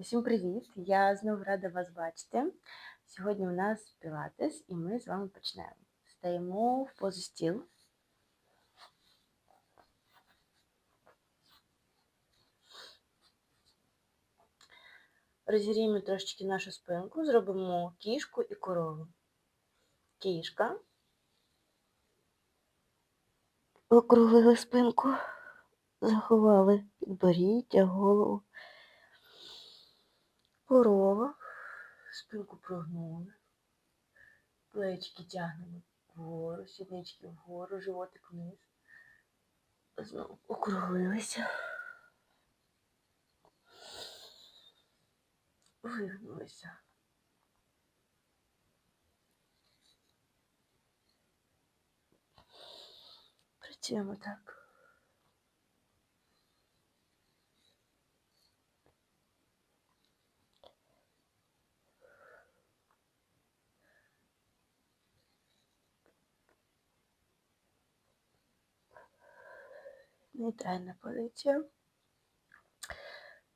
Усім привіт! Я знову рада вас бачити. Сьогодні у нас пілатес, і ми з вами почнемо. Стаємо в позу стіл. Розіріємо трошечки нашу спинку, зробимо кішку і корову. Кішка. Округлили спинку, заховали підборіддя, голову. Корова. Спинку прогнули. Плечки тягнемо вгору, сіднички вгору, животик вниз. Знову округлилися. Вигнулися. Працюємо так. Нейтральна позиція.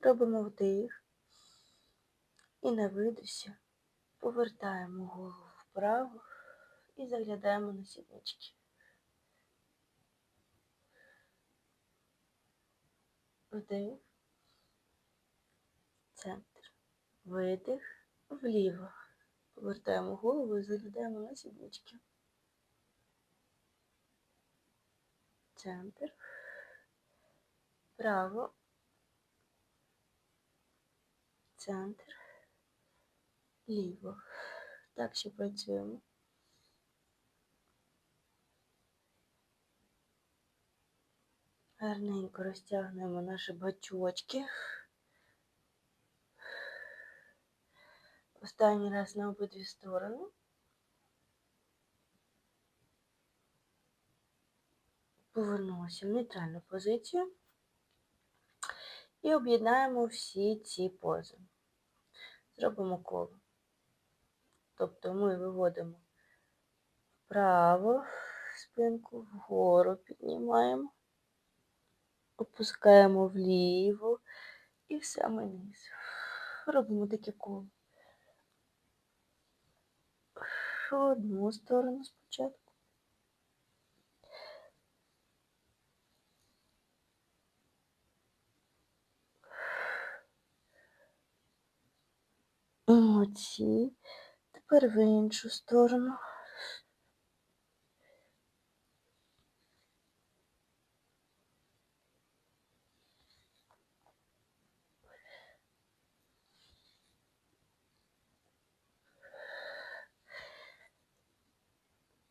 Робимо вдих. І на видосі повертаємо голову вправо і заглядаємо на сіднички. Вдих, центр, видих, вліво. Повертаємо голову і заглядаємо на сіднички. Центр, право, центр, ліво. Так ще працюємо. Гарненько розтягнемо наші бачочки. Останній раз на обидві сторони. Повернулися в нейтральну позицію і об'єднаємо всі ці пози. Зробимо коло. Тобто ми виводимо вправо спинку, вгору піднімаємо, опускаємо вліво і в самий. Робимо таке коло. Одну сторону спочатку. Молодці. Тепер в іншу сторону.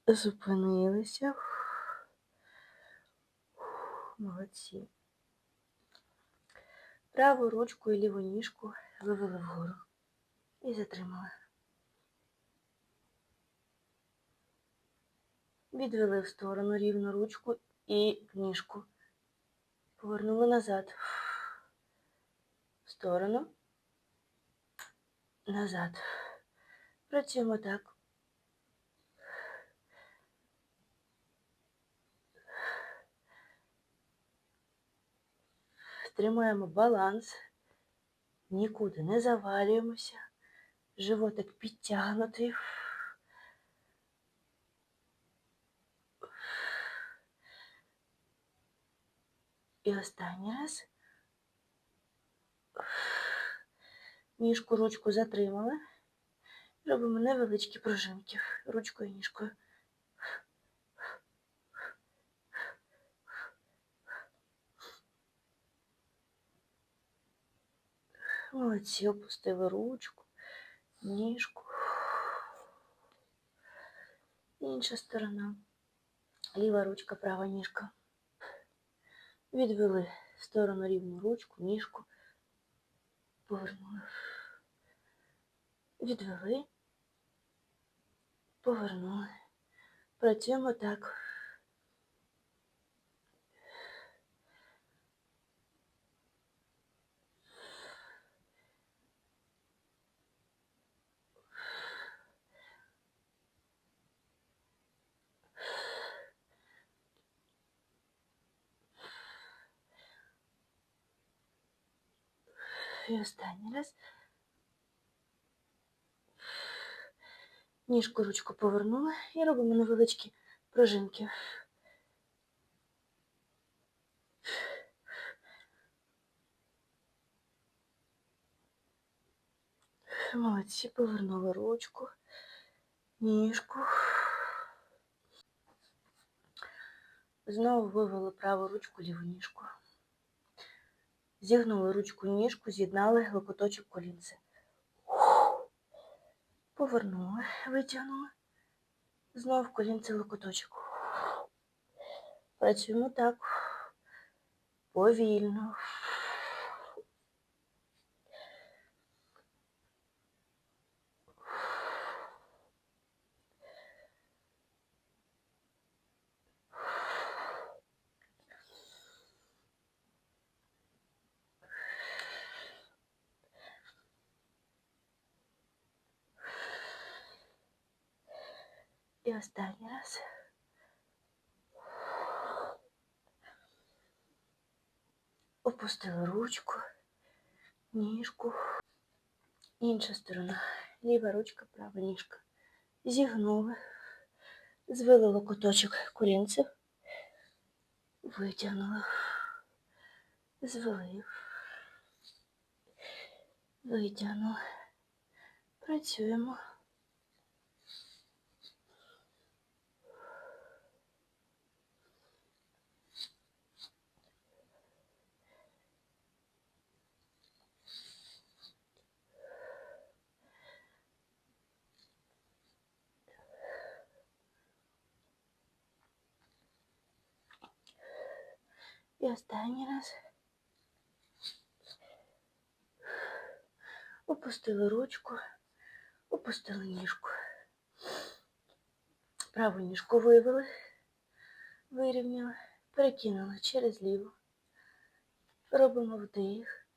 Зупинилися. Молодці. Праву ручку і ліву ніжку вивели вгору і затримали. Відвели в сторону рівну ручку і ніжку. Повернули назад. В сторону. Назад. Працюємо так. Тримаємо баланс, нікуди не завалюємося, животик підтягнутий. І останній раз. Ніжку, ручку затримали. Робимо невеличкі пружинки ручкою і ніжкою. Молодці, опустили ручку, ніжку. Інша сторона. Ліва ручка, права ніжка. Відвели в сторону рівну ручку, ніжку. Повернули. Відвели. Повернули. Працюємо так. І останній раз. Ніжку ручку повернула і робимо невеличкі пружинки. Молодці, повернули ручку, ніжку. Знову вивели праву ручку, ліву ніжку. Зігнули ручку ніжку, з'єднали локоточок колінце. Повернули, витягнули. Знову колінце локоточок. Працюємо так. Повільно. І останній. Опустили ручку, ніжку. Інша сторона. Ліва ручка, права ніжка. Зігнули. Звели локоточок колінців. Витягнули. Звели. Витягнули. Працюємо. І останній раз. Опустили ручку, опустили ніжку. Праву ніжку вивели, вирівняли, перекинули через ліву. Робимо вдих.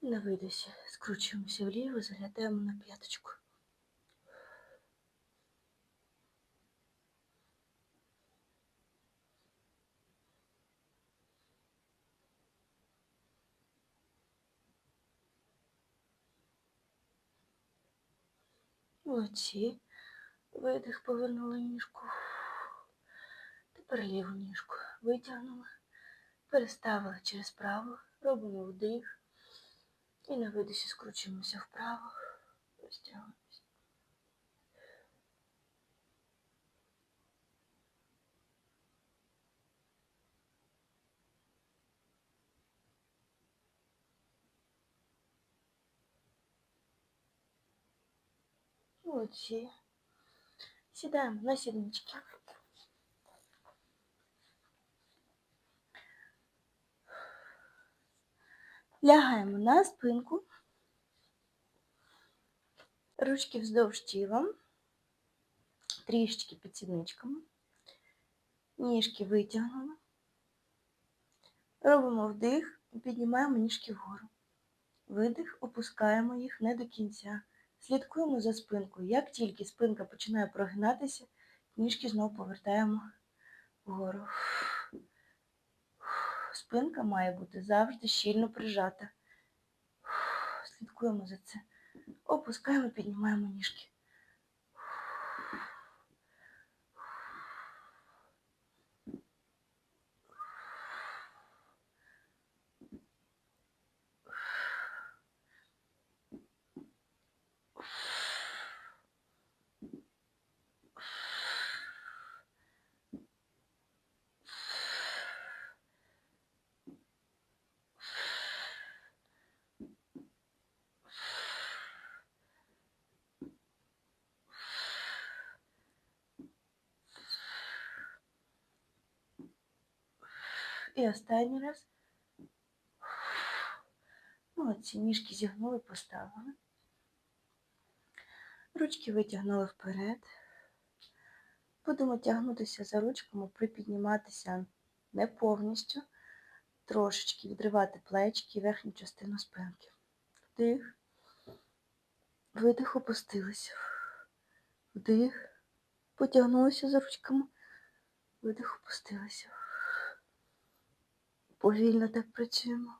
На видосі скручуємося вліво, заглядаємо на п'яточку. Молодці. Видих, повернули ніжку. Тепер ліву ніжку. Витягнули. Переставили через праву. Робимо вдих. І на видосі скручуємося вправо. Розтягуємося. Молодці. Сідаємо на сіднички. Лягаємо на спинку. Ручки вздовж тіла. Трішечки під сідничками. Ніжки витягнули. Робимо вдих піднімаємо ніжки вгору. Видих, опускаємо їх не до кінця. Слідкуємо за спинкою. Як тільки спинка починає прогинатися, ніжки знову повертаємо вгору. Спинка має бути завжди щільно прижата. Слідкуємо за це. Опускаємо, піднімаємо ніжки. І останній раз. Молодці, ніжки зігнули, поставили. Ручки витягнули вперед. Будемо тягнутися за ручками, припідніматися не повністю, трошечки відривати плечки і верхню частину спинки. Вдих, видих, опустилися. Вдих, потягнулися за ручками, видих, опустилися повільно так працюємо.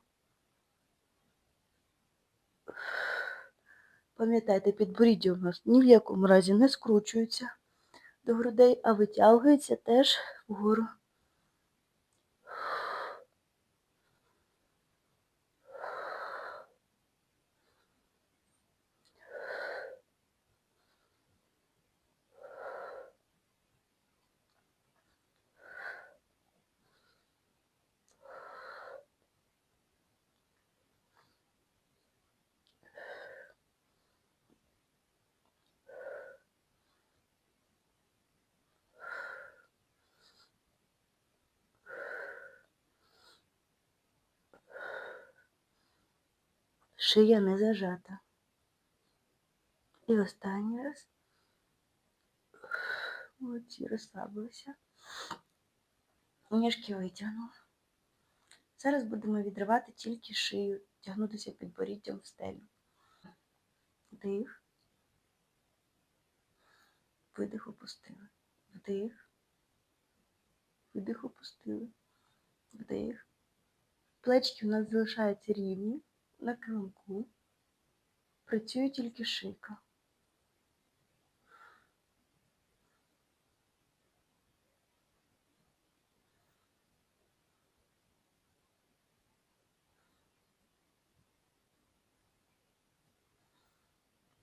Пам'ятайте, підборіддя у нас ні в якому разі не скручується до грудей, а витягується теж вгору. Шия не зажата. І останній раз. Молодці, розслабилися. Ніжки витягнули. Зараз будемо відривати тільки шию, тягнутися підборіддям в стелю. Вдих. Видих опустили. Вдих. Видих опустили. Вдих. Плечки у нас залишаються рівні на килимку. Працює тільки шийка.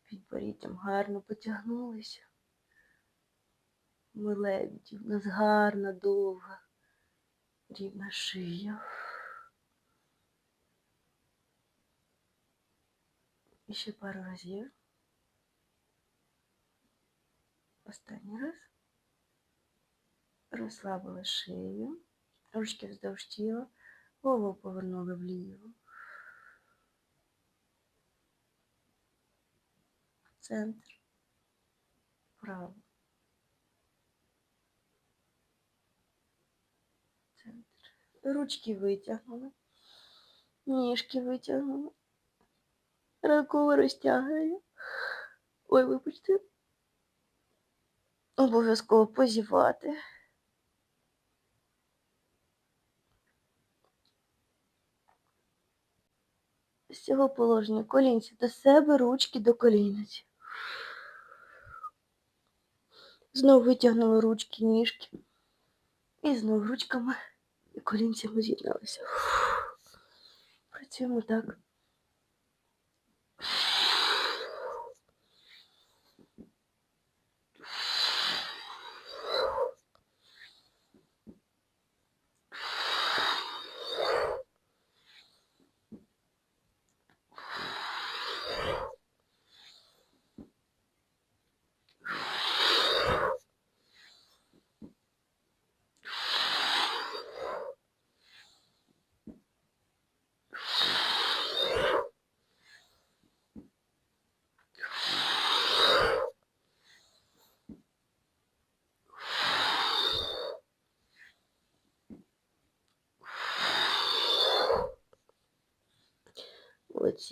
Підборіддям гарно потягнулися. Ми лебеді, у нас гарна, довга, рівна шия. І ще пару разів. Останній раз. Розслабили шию, ручки вздовж тіла, голову повернули вліво. Центр. Вправо. Центр. Ручки витягнули. Ніжки витягнули. Ранково розтягуємо. Ой, вибачте. Обов'язково позівати. З цього положення колінці до себе, ручки до колінець. Знову витягнули ручки, ніжки. І знову ручками і колінцями з'єдналися. Працюємо так.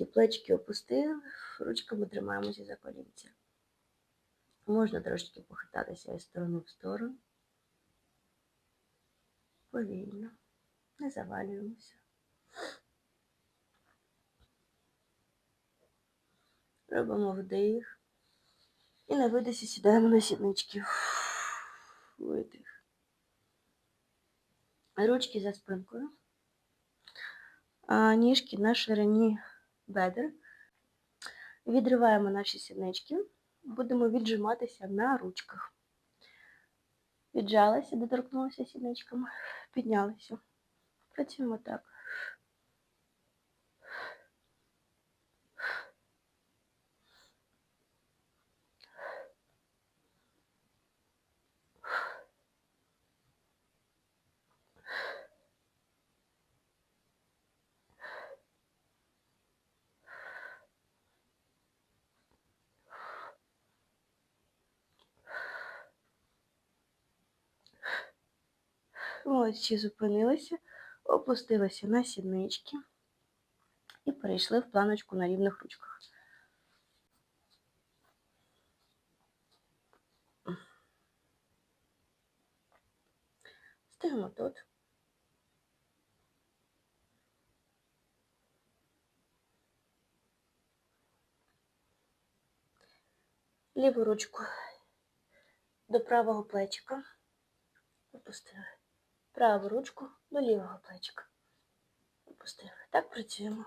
Молодці, плечки опустили, ручками тримаємося за колінця. Можна трошки похитатися із сторони в сторону. Повільно, не завалюємося. Робимо вдих. І на видисі сідаємо на сіднички. Видих. Ручки за спинкою. А ніжки на ширині бедер. Відриваємо наші сіднички, будемо віджиматися на ручках. Віджалися, доторкнулися сідничками, піднялися. Працюємо так. Молодці зупинилися, опустилися на сіднички і перейшли в планочку на рівних ручках. Стоїмо тут. Ліву ручку до правого плечика. Опустили. Праву ручку до лівого плечика. Опустили. Так працюємо.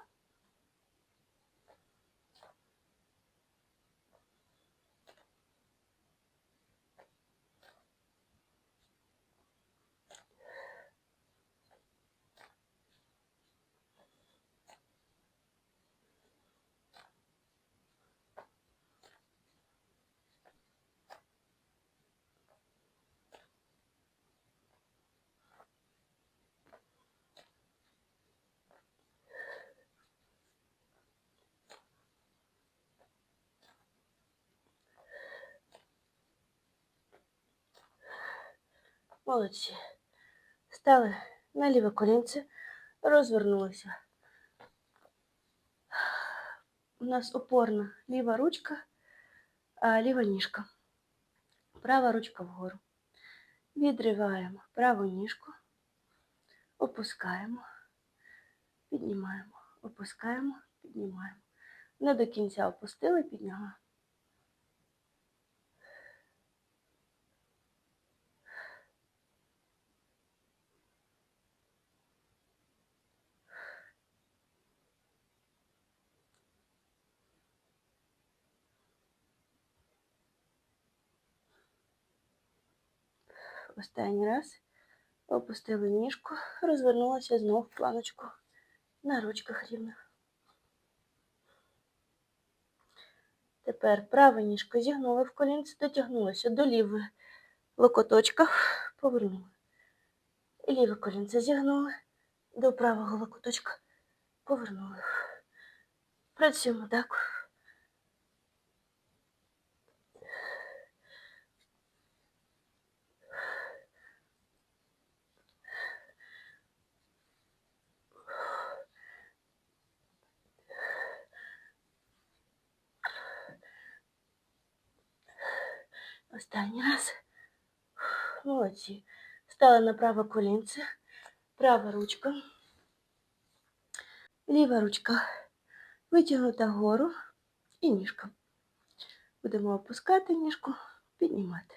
Молодці. Стали на ліве колінце, розвернулися. У нас опорна ліва ручка, а ліва ніжка. Права ручка вгору. Відриваємо праву ніжку, опускаємо, піднімаємо, опускаємо, піднімаємо. Не до кінця опустили, підняли. Останній раз. Опустили ніжку, розвернулася знову в планочку на ручках рівних. Тепер праву ніжку зігнули в колінці, дотягнулися до лівої локоточка, повернули. Ліве колінце зігнули, до правого локоточка повернули. Працюємо так. Останній раз. Молодці. Стали на праве колінце. Права ручка. Ліва ручка. Витягнута вгору і ніжка. Будемо опускати ніжку, піднімати.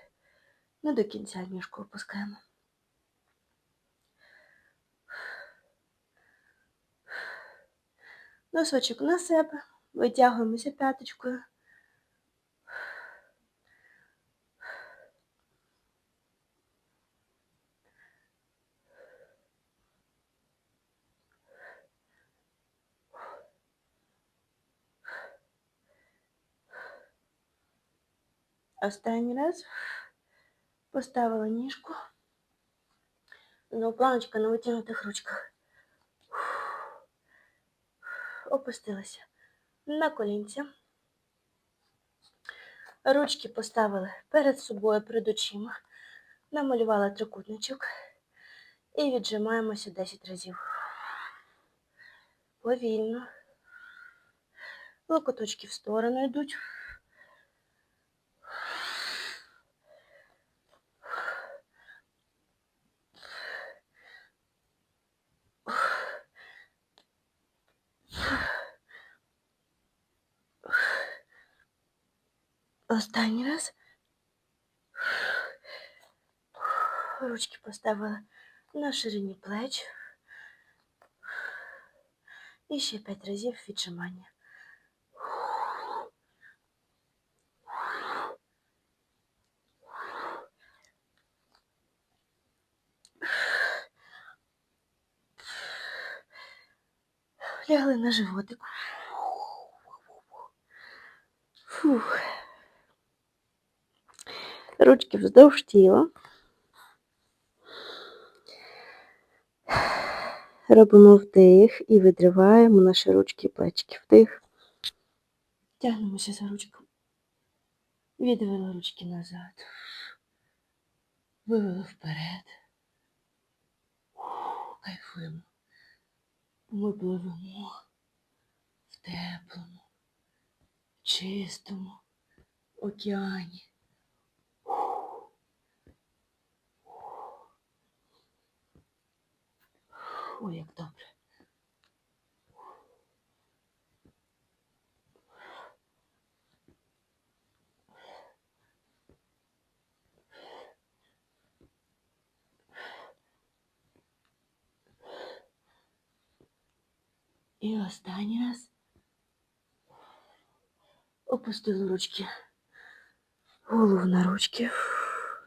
Не до кінця ніжку опускаємо. Носочок на себе. Витягуємося п'яточкою. Останній раз поставила ніжку. Знову планочка на витягнутих ручках. Опустилася на колінця. Ручки поставили перед собою, перед очима. Намалювала трикутничок. І віджимаємося 10 разів. Повільно. Локоточки в сторону йдуть. Останній раз. Ручки поставила на ширині плеч. І ще п'ять разів віджимання. Лягли на животик. Фух. Ручки вздовж тіла. Робимо вдих і відриваємо наші ручки і плечки. Вдих. Тягнемося за ручку. Відвели ручки назад. Вивели вперед. Кайфуємо. Ми пливемо в теплому, чистому океані. О, як добре. І останній раз опустили ручки, голову на ручки,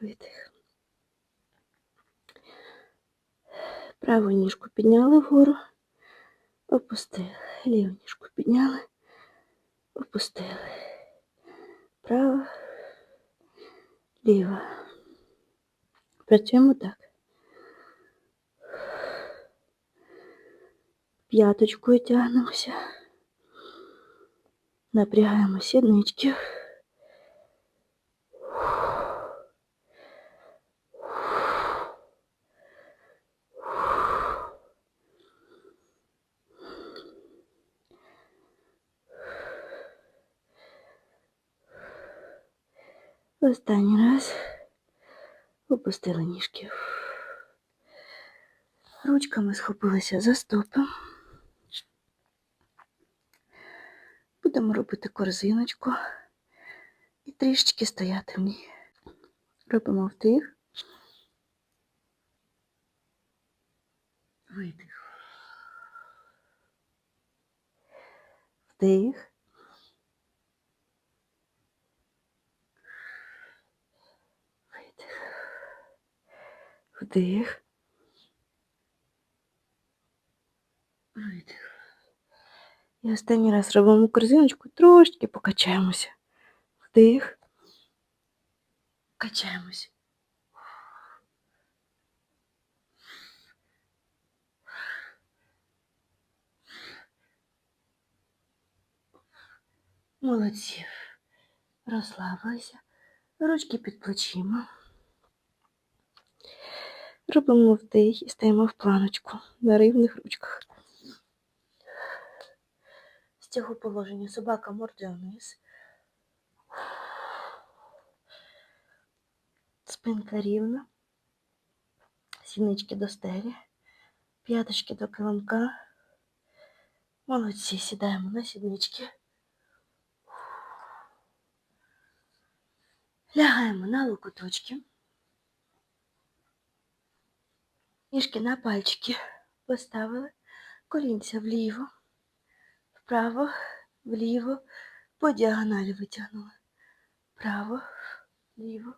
віддих. Праву ніжку підняли вгору, опустили. Ліву ніжку підняли, опустили. Права, ліва. Працюємо так. П'яточкою тягнемося. Напрягаємо сіднички. Останній раз опустили ніжки. Ручками схопилися за стопи. Будемо робити корзиночку і трішечки стояти в ній. Робимо вдих. Видих. Вдих. Вдих. Видих. І останній раз робимо корзиночку, трошечки покачаємося. Вдих. Качаємося. Молодці. Розслабилися. Ручки під плечима. Робимо вдих і стаємо в планочку на рівних ручках. З цього положення собака мордою вниз. Спинка рівна. Сінички до стелі. П'яточки до килимка. Молодці, сідаємо на сіднички. Лягаємо на локоточки. Ніжки на пальчики поставили, колінця вліво, вправо, вліво, по діагоналі витягнули. Право, ліво,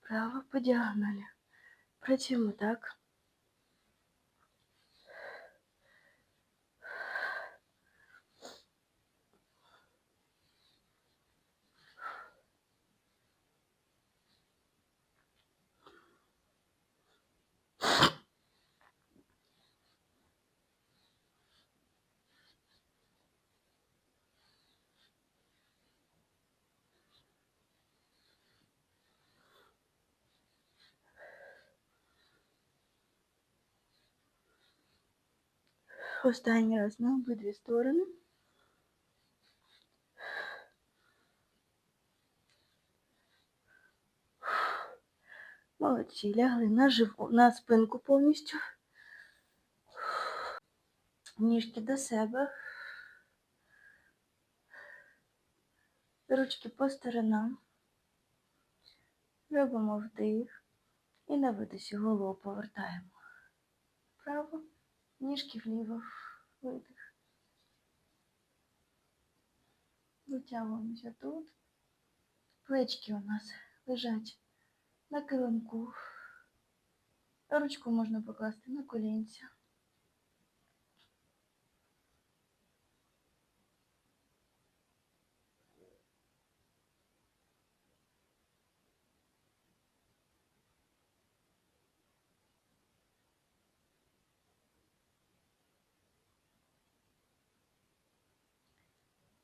право, по діагоналі. Працюємо так. Останній раз на обидві сторони. Молодці, лягли на живу, на спинку повністю. Ніжки до себе. Ручки по сторонам. Робимо вдих. І на видосі голову повертаємо. Вправо, ніжки вліво, видих. Витягуємося тут. Плечки у нас лежать на килимку. Ручку можна покласти на колінця.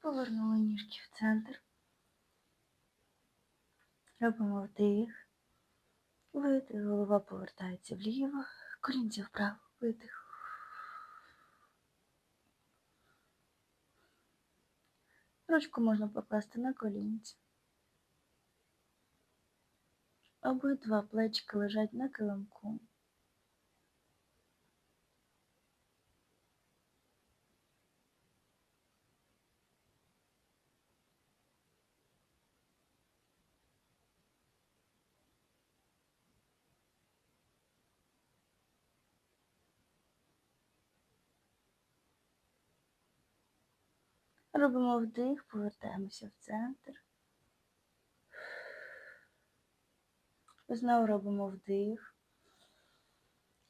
Повернули ніжки в центр. Робимо вдих. Видих, голова повертається вліво, колінця вправо, видих. Ручку можна покласти на колінці. Обидва плечики лежать на килимку. Робимо вдих, повертаємося в центр. Знову робимо вдих.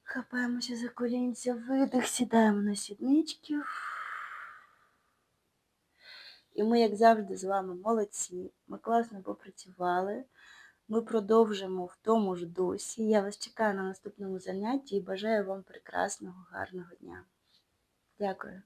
Хапаємося за колінця, видих, сідаємо на сіднички. І ми, як завжди, з вами молодці. Ми класно попрацювали. Ми продовжимо в тому ж дусі. Я вас чекаю на наступному занятті і бажаю вам прекрасного, гарного дня. Дякую.